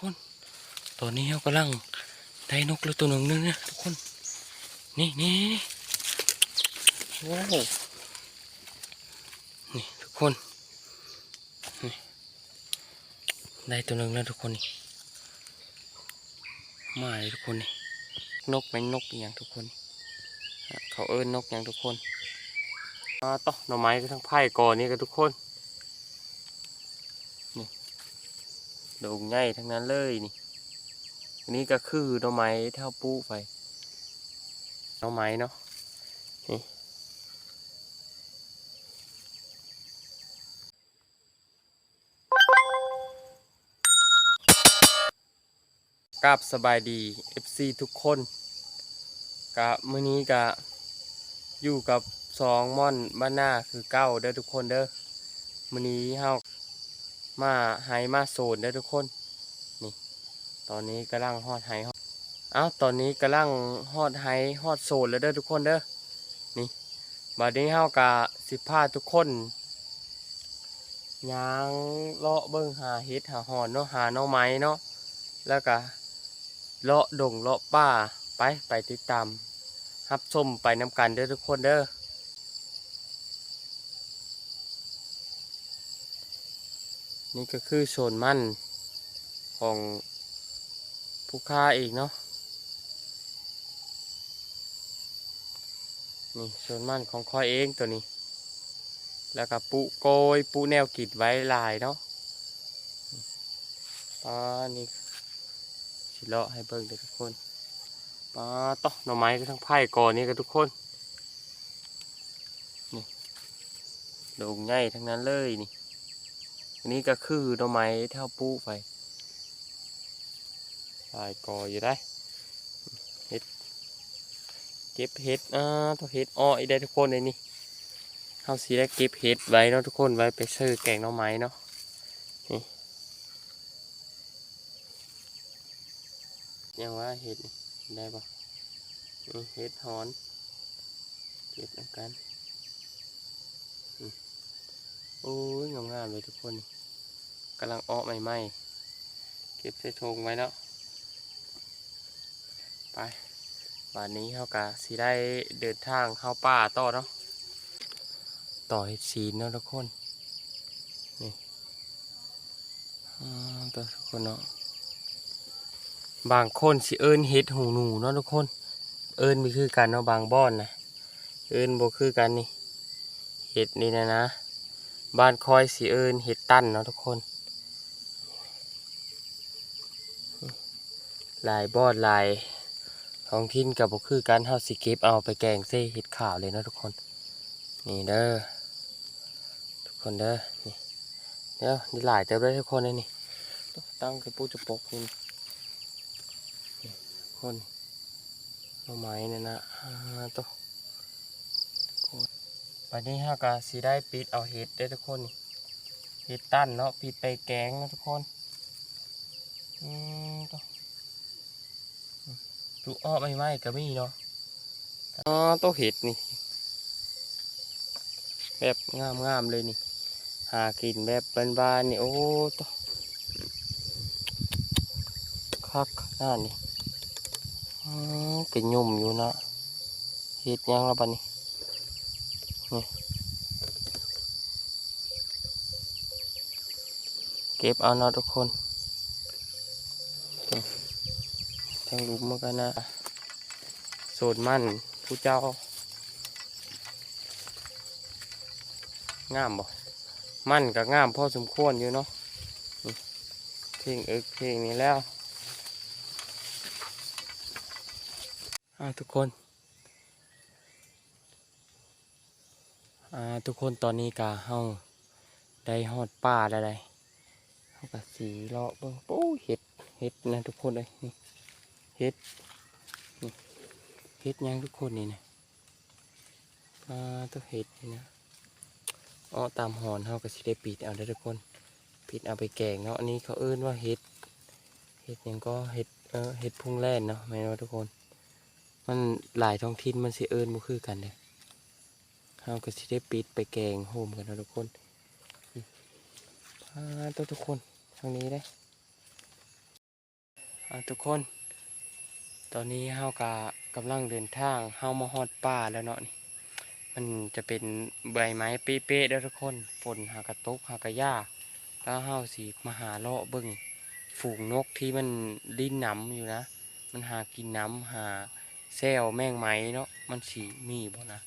คน ตอนนี้เรากำลังได้นกแล้วตัวหนึ่งนึงนะทุกคน นี่นี่นี่ว้าวนี่ทุกคนนี่ได้ตัวหนึ่งแล้วทุกคนนี่ มาเลยทุกคนนี่ นกเป็นนกอย่างทุกคน เขาเอิ้นนกอย่างทุกคนมาต่อหน่อไม้ก็ทั้งไผ่ก่อนนี่กันทุกคน ดงใหญ่ทั้งนั้นเลยนี่อันนี้ก็คือหน่อไม้เท่าปูไปหน่อไม้เนาะนี่กราบสบายดี FC ทุกคนกะมื้อนี้กะอยู่กับสองม่อนบ้านหน้าคือเก้าเด้อทุกคนเด้อมื้อนี้เฮา มาไฮมาโซนได้ทุกคน นี่ ตอนนี้กำลังฮอดไฮฮอดอ้าวตอนนี้กำลังฮอดไฮฮอดโซนแล้วเด้อทุกคนเด้อ นี่บัดนี้เฮากะสิพาทุกคนย่างเลาะเบิ่งหาเห็ดหาหอนเนาะหาน่อไม้เนาะ แล้วก็เลาะดงเลาะป่าไปไปติดตามรับชมไปน้ำกันเด้อทุกคนเด้อ นี่ก็คือโซนมั่นของผู้ค้าเองเนาะนี่โซนมั่นของคอยเองตัวนี้ แล้วก็ปุโกยปุแนวกิดไว้ลายเนาะปลานี่สิเลาะให้เบิ่งเด้อทุกคนปลาต่อหน่อไม้ก็ทั้งไผ่ก่อนนี่ก็ทุกคนนี่ด่งใหญ่ทั้งนั้นเลยนี่ นี้ก็คือหน่อไม้เท่าปูไปลายกออยู่ได้เห็ดเก็บเห็ดอ่าตัวเห็ดอ้อยได้ทุกคนเลยนี่เขาสีได้เก็บเห็ดไว้เนาะทุกคนไว้ไปซื้อแกงหน่อไม้เนาะนี่ยังว่าเห็ดได้ปะเห็ดหอนเก็บกันโอ้ยงามๆเลยทุกคน กำลังอ้อใหม่ๆ เก็บใส่ถุงไว้แล้วไปวันนี้เขากะสิได้เดินทางเข้าป่าต่อเนาะ ต่อเห็ดสีนเนาะทุกคน นี่อ่าตัวทุกคนเนาะ บางคนสิเอิญเห็ดหูหนูเนาะทุกคน เอิญมีคือกันเนาะบางบ้อนนะเอิญบ่คือกันนี่ เห็ดนี่นะนะ บ้านคอยสีเอิญเห็ดตั้นเนาะทุกคน ลายบอดลายท้องถิ่นกับบุคือการเฮาสิเก็บเอาไปแกงเซ่เห็ดขาวเลยนะทุกคน นี่เด้อทุกคนเด้อนี่เดี๋ยวนี่หลายเติมได้ทุกคนเลยนี่ตั้งกระปุกจะปกนี่นคนหน่อไม้เนี่ยนะตัววันนี้ฮากาสีได้ปิดเอาเห็ดได้ทุกคนนี่เห็ดตั้นเนาะปิดไปแกงนะทุกคนอืมตัวูอ้อไม่ไหมก็มีเนาะอ๋อตัวเห็ดนี่ แบบงามงามๆเลยนี่ หากินแบบบานๆนี่ โอ้ตัวคักหน้านี่อ๋อเป็นยุ่มอยู่นะเห็ดยังละบ้านี่เก็บเอาเนาะทุกคน ทงหลุมมันกันนะโสดมั่นผู้เจ้างามบ่มั่นกับงามพอสมควรอยู่เนาะเพลงเอิกเพลงนี้แล้วอาทุกคนอาทุกคนตอนนี้กาเฮาได้ฮอดป่าแล้วได้เขาก็สีเลาะเบิ่งโอ้เห็ดเห็ดนะทุกคนเลยนี่ เห็ดเห็ดยังทุกคนนี่นะอ่าตัวเห็ดนี่นะอ้อตามหอนเขาก็สิได้ปิดเอาได้ทุกคนปิดเอาไปแกงเนาะอันนี้เขาเอิ้นว่าเห็ดเห็ดยังก็เห็ดเออเห็ดพุ่งแล่นเนาะแม่นว่าทุกคน มันหลายท้องถิ่นมันสิเอิ้นบ่คือกันเด้อเขาก็สิได้ปิดไปแกงโฮมกันเนาะทุกคนอ่าตัวทุกคนทางนี้ได้อ่าทุกคน ตอนนี้เฮากะกำลังเดินทางเฮามาฮอดป่าแล้วเนาะนี่ มันจะเป็นใบไม้เป๊ะๆแล้วทุกคนฝนหากระตกหากระย่าแล้วเฮาสิมาหาเลาะเบิ่งฝูงนกที่มันดิ้นหนำอยู่นะ มันหากินน้ำหาแซวแมงไม้เนาะมันสีมีบ่นะ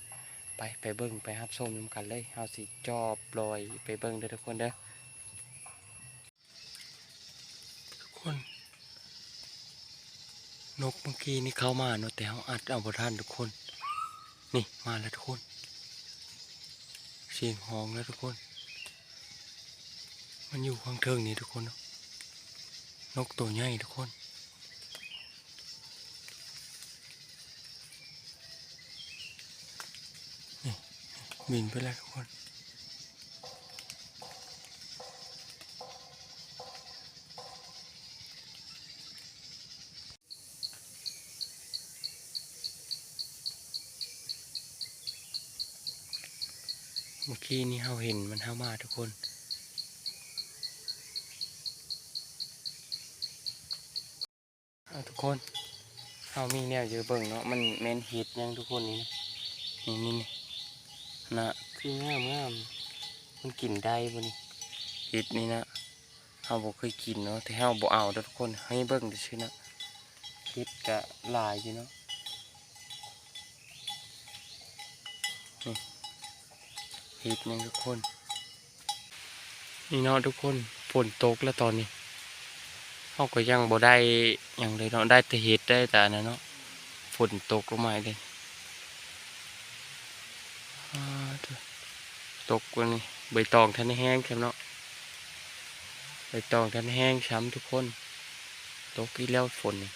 ไปไปเบิ่งไปรับชมกันเลยเฮาสิจอบลอยไปเบิ่งเด้อทุกคนเด้อ ทุกคน นกเมื่อกี้นี่เข้ามาเนาะแต่เฮาอัดเอาบ่ทันทุกคน นี่มาแล้วทุกคน เสียงห้องแล้วทุกคน มันอยู่ข้างเทิงนี่ทุกคนเนาะนกตัวใหญ่ทุกคนนี่บินไปแล้วทุกคน เมื่นี่เราเห็นมันเข้ามาทุกคนเอาทุกคนเรามีแนวเยอะเบิ่งเนาะมันแมนฮิตยังทุกคนนี่นี่นี่นะคืองามงามมันกินได้บ่นี่ฮิตนี่นะเราบ่เคยกินเนาะแต่เราบ่เอาทุกคนให้เบิ่งซื่อนะฮิตกะหลายอยู่เนาะ ฮิตยังทุกคน นี่เนาะทุกคนฝนตกแล้วตอนนี้เขาก็ยังบ่ได้หยังเลยเนาะได้แต่เห็ดได้แต่นนั้นเนาะฝนตกลงมาเลยตกวันนี้ใบตองทันแห้งครับเนาะใบตองทันแห้งช้ำทุกคน ตกอีกแล้วฝนนี่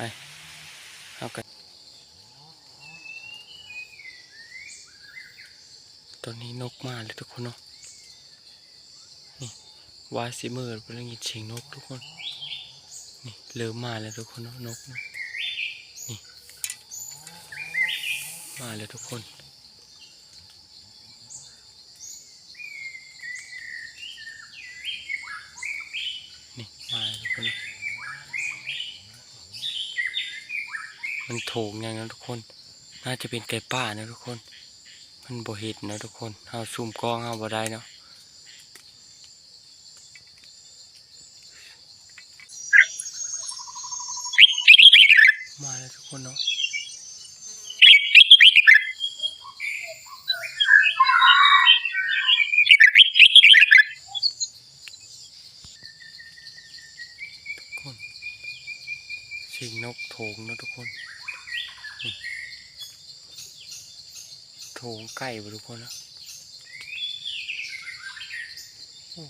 ไปเอากันตอนนี้นกมาเลยทุกคนเนาะนี่วายซิเมอร์เป็นยินเชียงนกทุกคน นี่เริ่มมาแล้วทุกคนเนาะนกเนาะนี่มาแล้วทุกคนเนาะ มันโถงอย่างนั้นทุกคน น่าจะเป็นไก่ป่านะทุกคน มันบ่เห็นนะทุกคนเอาซูมกล้องเอาบ่ได้เนาะมาแล้วทุกคนเนาะทุกคนสียงนกโถงนะทุกคน โถงไก่ทุกคนนะโอ้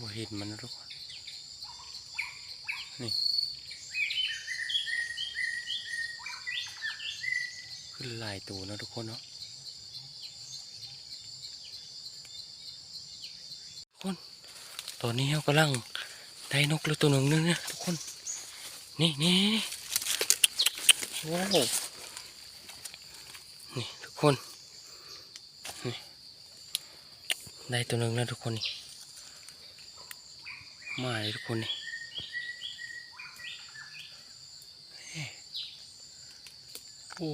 บ่เห็นมันนะทุกคน นี่ ขึ้นลายตัวนะทุกคนเนาะทุกคน ตอนนี้เรากำลังได้นกแล้วตัวหนึ่งนึงนะทุกคน นี่นี่โอ้นี่ทุกคนนี่ได้ตัวหนึ่งแล้วทุกคนนี่มาเลยทุกคนนี่เฮ้โอ้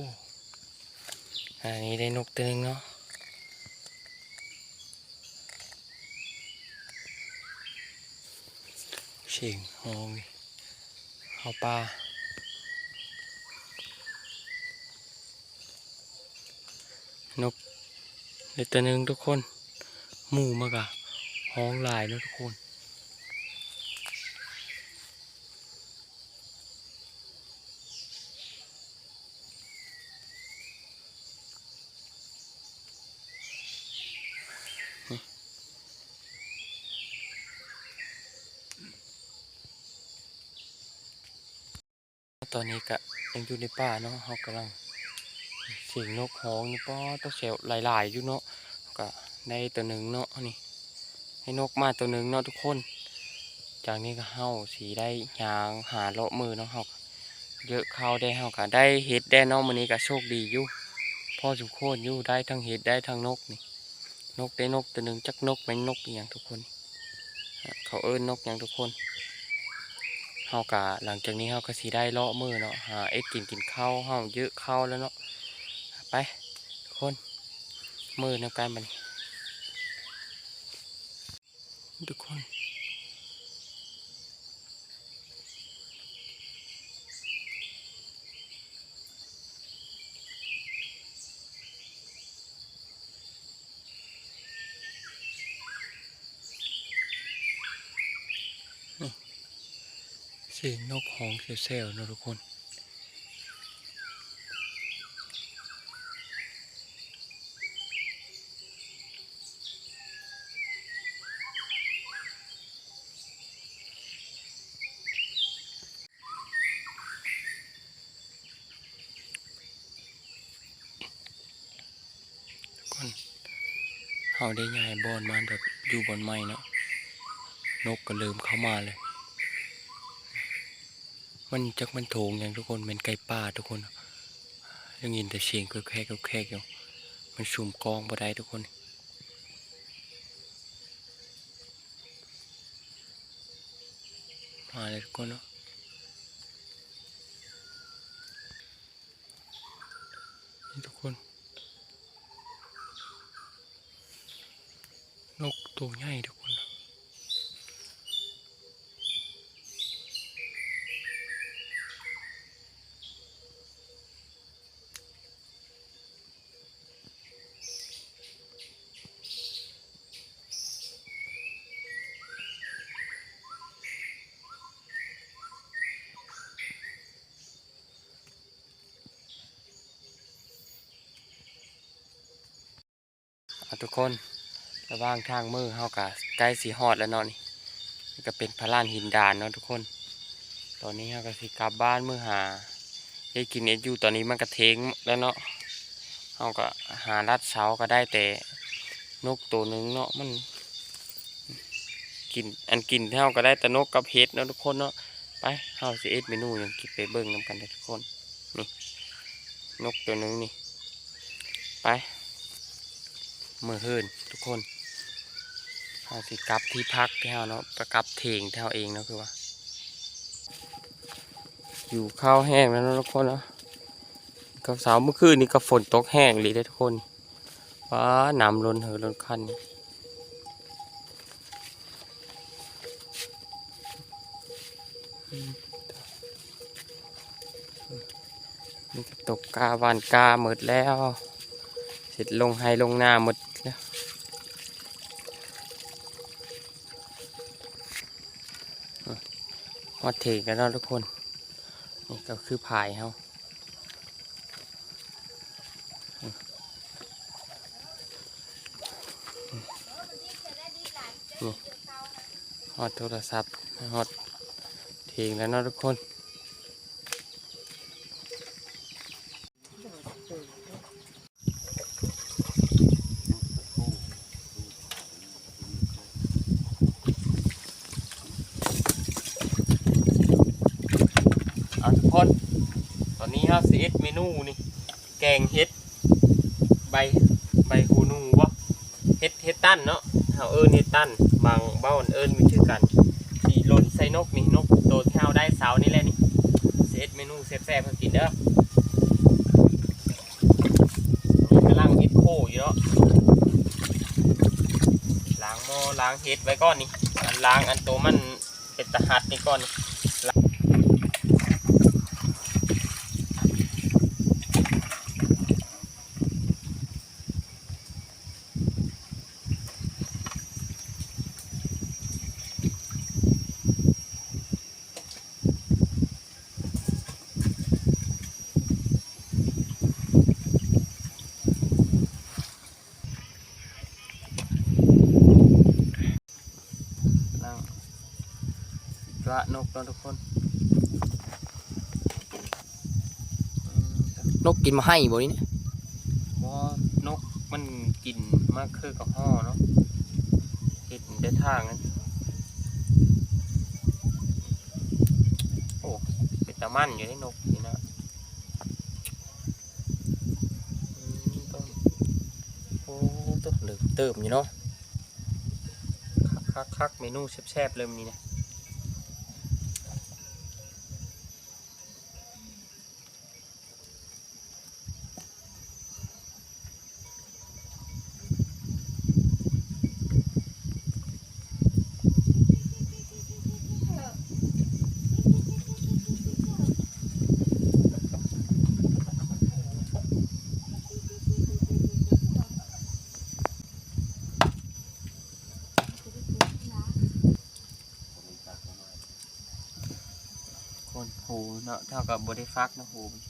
อันนี้ได้นกตัวนึงเนาะเสียงฮองนี่ เอาปลานกในตัวหนึ่งทุกคน หมู่มากอะห้องลายนะทุกคน ตอนนี้ก็ยังอยู่ในป่าเนาะเขากำลังเสียงนกฮ้องนี่ป้อต้องเสียวหลายๆอยู่เนาะก็ได้ตัวหนึ่งเนาะนี่ ให้นกมาตัวหนึ่งเนาะทุกคน จากนี้ก็เฮาสีได้ยางหาเลาะมือเนาะเฮาเยอะเข้าได้เฮาก็ได้เห็ดได้เนาะมื้อนี้ก็โชคดีอยู่พ่อสมควรอยู่ได้ทั้งเห็ดได้ทั้งนกนี่ นกได้นกตัวหนึ่งจักนกเป็นนกอย่างทุกคน เขาเอิ้นนกอย่างทุกคน เฮากะหลังจากนี้เฮาก็สีได้เลาะมือเนาะหาเอ็ดกินกินข้าวเฮาเยอะข้าวแล้วเนาะไปทุกคนมือนำกันบัดนี้ทุกคน กฮ้องเซลล์นะทุกคนทุกคนเฮาได้ย้ายบอนมาแบบอยู่บนไม้เนาะนกก็เริ่มเข้ามาเลย มันจักมันโถงอย่างทุกคนเป็นไก่ป่าทุกคนยังยินแต่เสียงแค่แค่แค่อยู่มันชุ่มกองบ่ได้ทุกคนมาเลยทุกคนเนาะนี่ทุกคน นกตัวใหญ่ทุก ทุกคนระว่างทางมือเฮากะใกล้สีฮอดแล้วเนาะนี่ก็เป็นพระลานหินดานเนาะทุกคน ตอนนี้เฮาก็สิกลับบ้านมือหาเฮ็ดกินเอ็ดอยู่ตอนนี้มันก็เทงแล้วเนาะเฮาก็หารัดเสาก็ได้แต่นกตัวหนึงเนาะมันกินอันกินเฮาก็ได้แต่นกกับเห็ดเนาะทุกคนเนาะไปเฮาสิเอ็ดเมนูยังกินไปเบิ่งนํกันทุกคนนี่นกตัวหนึงนี่ไป เมื่อหื่นทุกคนเอาสิกลับที่พักที่เฮาเนาะประกลับเถงที่เฮาเองเนาะคือว่า อยู่ข้าวแห้งแล้วเนาะทุกคนเนาะกับสาวเมื่อคืนนี่ก็ฝนตกแห้งเลยทุกคนว้าน้ำล้นเหือล้นคันนี่ตกกาวานกาหมดแล้ว เสร็จลงไฮลงหน้าหมด ฮอดเทกันแล้วทุกคน นี่ก็คือพายเขาอืมนี่ฮอดโทรศัพท์ฮอดเทงแล้วนะทุกคน เอาทุกคน ตอนนี้เรา สิเอ็ดเมนูนี่ แกงเห็ด ใบใบหูนูวะเห็ดเห็ดตั้นเนาะเฮาเอิญเห็ดตั้นบางเบ้าเอิญมีชื่อกันสีหล่นใส่นกนี่นกโตที่เฮาได้เสานี่แหละนี่สิเอ็ดเมนูแซ่บๆให้กินเด้อนี่กำลังเฮ็ดโคอยู่เนาะล้างหม้อล้างเห็ดไว้ก่อนนี่อันล้างอันโตมันเป็นตะหัดนี่ก่อนนี่ นั่งกระ นกเนาะทุกคนอืมนกกินมาให้บ่นี่เนี่ยนกมันกินมากคือกับห่อเนาะเห็ดได้ทางนั้นโอ้เป็นตะมันอยู่ในนกนี่นะอืมต้นโอ้ต้นเหลือเติมอยู่เนาะคักคักคักเมนูแซ่บๆเลยมันนี่นะ คนหูเนาะเท่ากับบริฟักนะหูมัน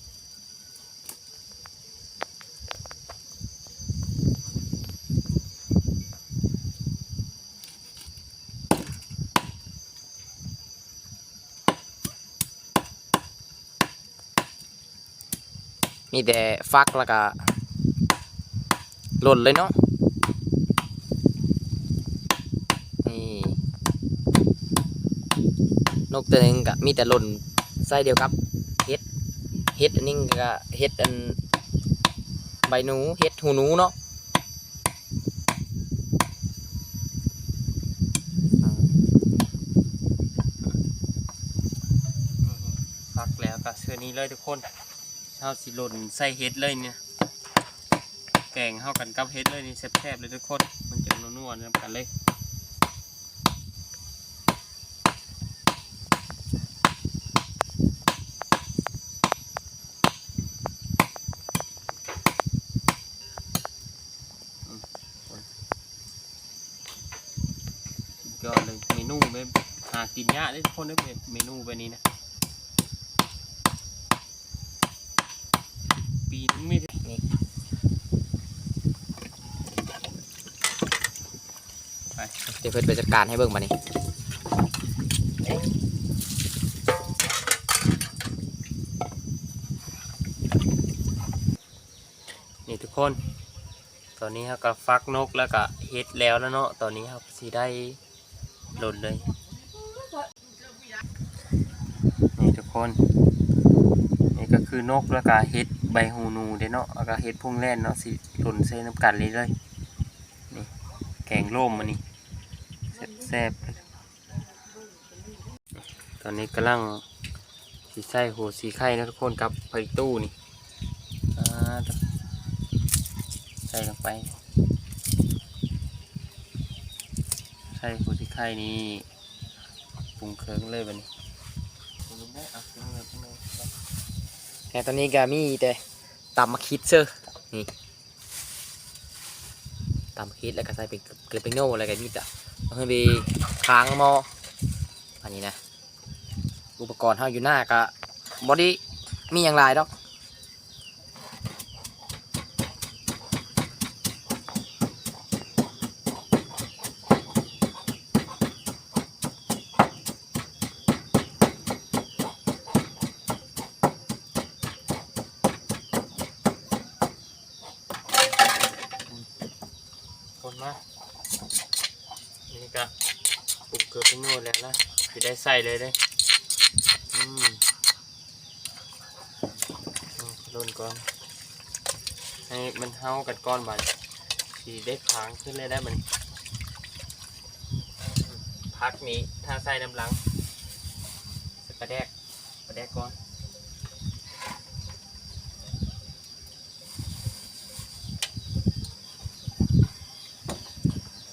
มีแต่ฟักแล้วก็หล่นเลยเนาะนี่นกตัวนึงก็มีแต่หล่น ไส้เดียวครับเฮ็ดเฮ็ดอันนี้ก็เฮ็ดอันใบหนูเฮ็ดหูหนูเนาะฟักแล้วก็เชือนี้เลยทุกคนเฮาสิหล่นใส่เฮ็ดเลยเนี่ยแกงเข้ากันกับเฮ็ดเลยนี่แซ่บๆเลยทุกคน มันจะนัวๆนำกันเลย ก็เลยเมนูแบบหากินยากเลย ทุกคนได้เมนูแบบนี้นะ ปีนึงไม่ได้นี่ไปเดี๋ยวเพิ่นไปจัดการให้เบิ่งมานี่นี่ทุกคน ตอนนี้เราก็ฟักนกแล้วก็เฮ็ดแล้วแล้วเนาะ ตอนนี้ครับสีได้หล่นเลย นี่ทุก คนนี่ก็คือนกแล้วก็เฮ็ดใบหูนูเด้เนาะแล้วก็เฮ็ดพุ่งแล่นเนาะสิหล่นใส่น้ำกันเลยเลยนี่แกงร่มมันนี่แซ่บตอนนี้กำลังสีใส่หัวสีไข่นะทุกคนกับไผ่ตู้นี่ใส่ลงไป ใส่หัวที่ไข่นี้ปรุงเครื่องเลยบัดนี้ปรุงได้อะปรุงเลยปรุงเลย แต่ตอนนี้ก็มีแต่ตำมาคิดเซอร์นี่ตำมคิดแล้วก็ใส่เป็นเกลือเป็นโน่อะไรกันมีแต่เอาให้ไปค้างหม้ออันนี้นะ อุปกรณ์เฮาอยู่หน้าก็บอดี้มีอย่างไรดอก คนมานี่ก็ปรุงเกลือเป็นโน่แล้วนะ คือได้ใส่เลยได้ออืมโดนก่อน ให้มันเฮากันก้อนบันสีได้พางขึ้นเลยได้มัน พักนี้ถ้าใส่น้ำหลังใส่ปลาแดกปลาแดกก่อน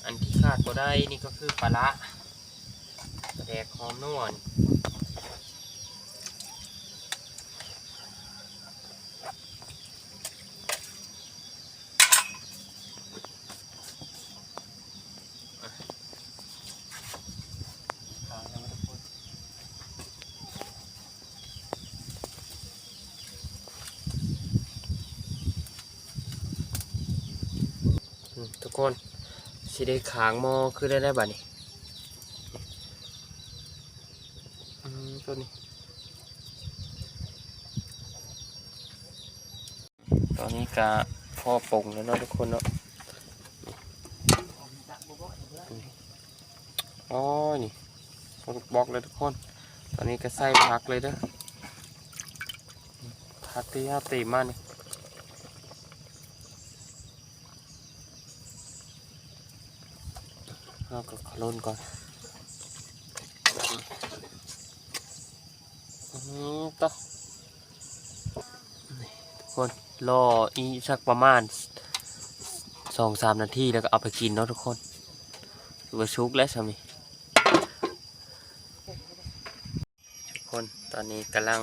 อันที่ขาดก็ได้นี่ก็คือปลาละ แดกหอมนวลทุกคนสิได้ขางมอคือได้ได้บัดนี้อืมตัวนี้ ตอ นี่ก็พ่อปงแล้วเนาะทุกคนเนาะอ๋อนี่พอลูกบอกเลยทุกคน ตอนนี้ก็ใส่ผักเลยเด้อผักที่ห้าตีมานี่เราก็ขลุ่นก่อนอืมต่อทุกคน รออีสักประมาณสองสามนาทีแล้วก็เอาไปกินเนาะทุกคนถือว่าชุกแล้วสามีทุกคนตอนนี้กำลัง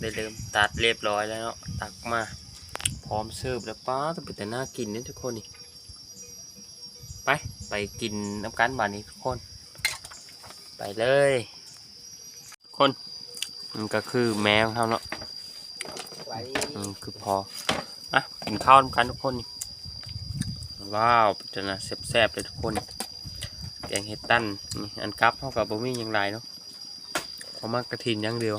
ได้เริ่มตัดเรียบร้อยแล้วเนาะตักมา พร้อมเสิร์ฟแล้วป้าต้องเป็นแต่น่ากินนี่ทุกคนนี่ไปไปกินน้ำกันบานนี้ทุกคน ไปเลย คนมันก็คือแมวเขาเนาะ คือพออะกินข้าวน้ำกันทุกคนว้าวจะนะแซ่บๆเลยทุกคนแกงเห็ดตั้นนี่อันกับเท่ากับบะหมี่ยังไรเนาะเขามากระถินอย่างเดียว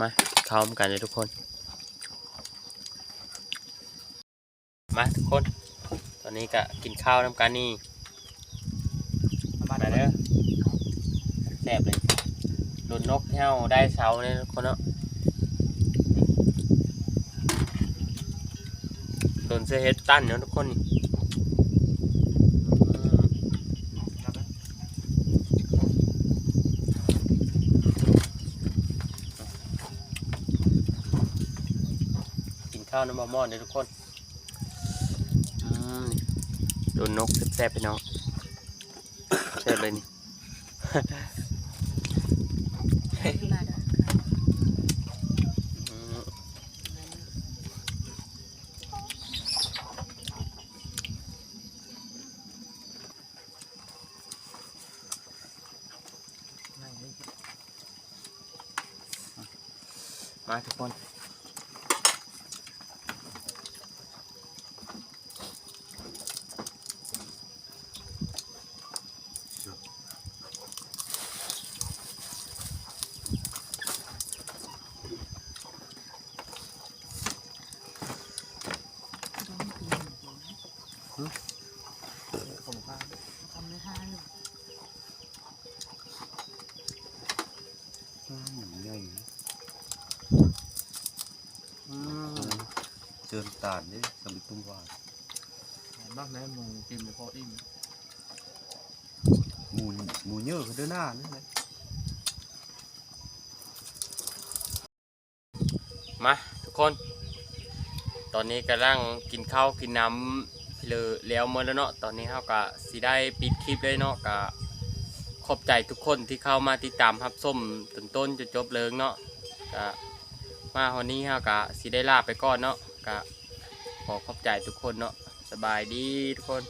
มาข้าวน้ำกันเลยทุกคน มาทุกคน ตอนนี้ก็กินข้าวน้ำกันนี่มาเด้อแซ่บเลยโดนนกแถวได้เสาเนี่ยทุกคนเนาะ โดนเสื้อเฮดตันเนาะทุกคนนี่อืมกินข้าวน้ำมะม่อนเนี่ยทุกคนอืมโดนนกแซ่บๆไปน้องแซ่บเลยนี่ อืม มาทุกคน อืม เจินตาลนี่สมิตุ้มหวานมากแม่มึงกินไปพออิ่มหมูหมูเยอะเขาเดินหน้านี่เลยมาทุกคน ตอนนี้กำลังกินข้าวกินน้ำเลยแล้วเมื่อแล้วเนาะตอนนี้เขาก็สิได้ปิดคลิปเลยเนาะก็ขอบใจทุกคนที่เข้ามาติดตามรับส้มถึงต้นจนจบเลิงเนาะก็มาวันนี้เขาก็สิได้ลาไปก่อนเนาะ ก็ขอขอบใจทุกคนเนาะสบายดีทุกคน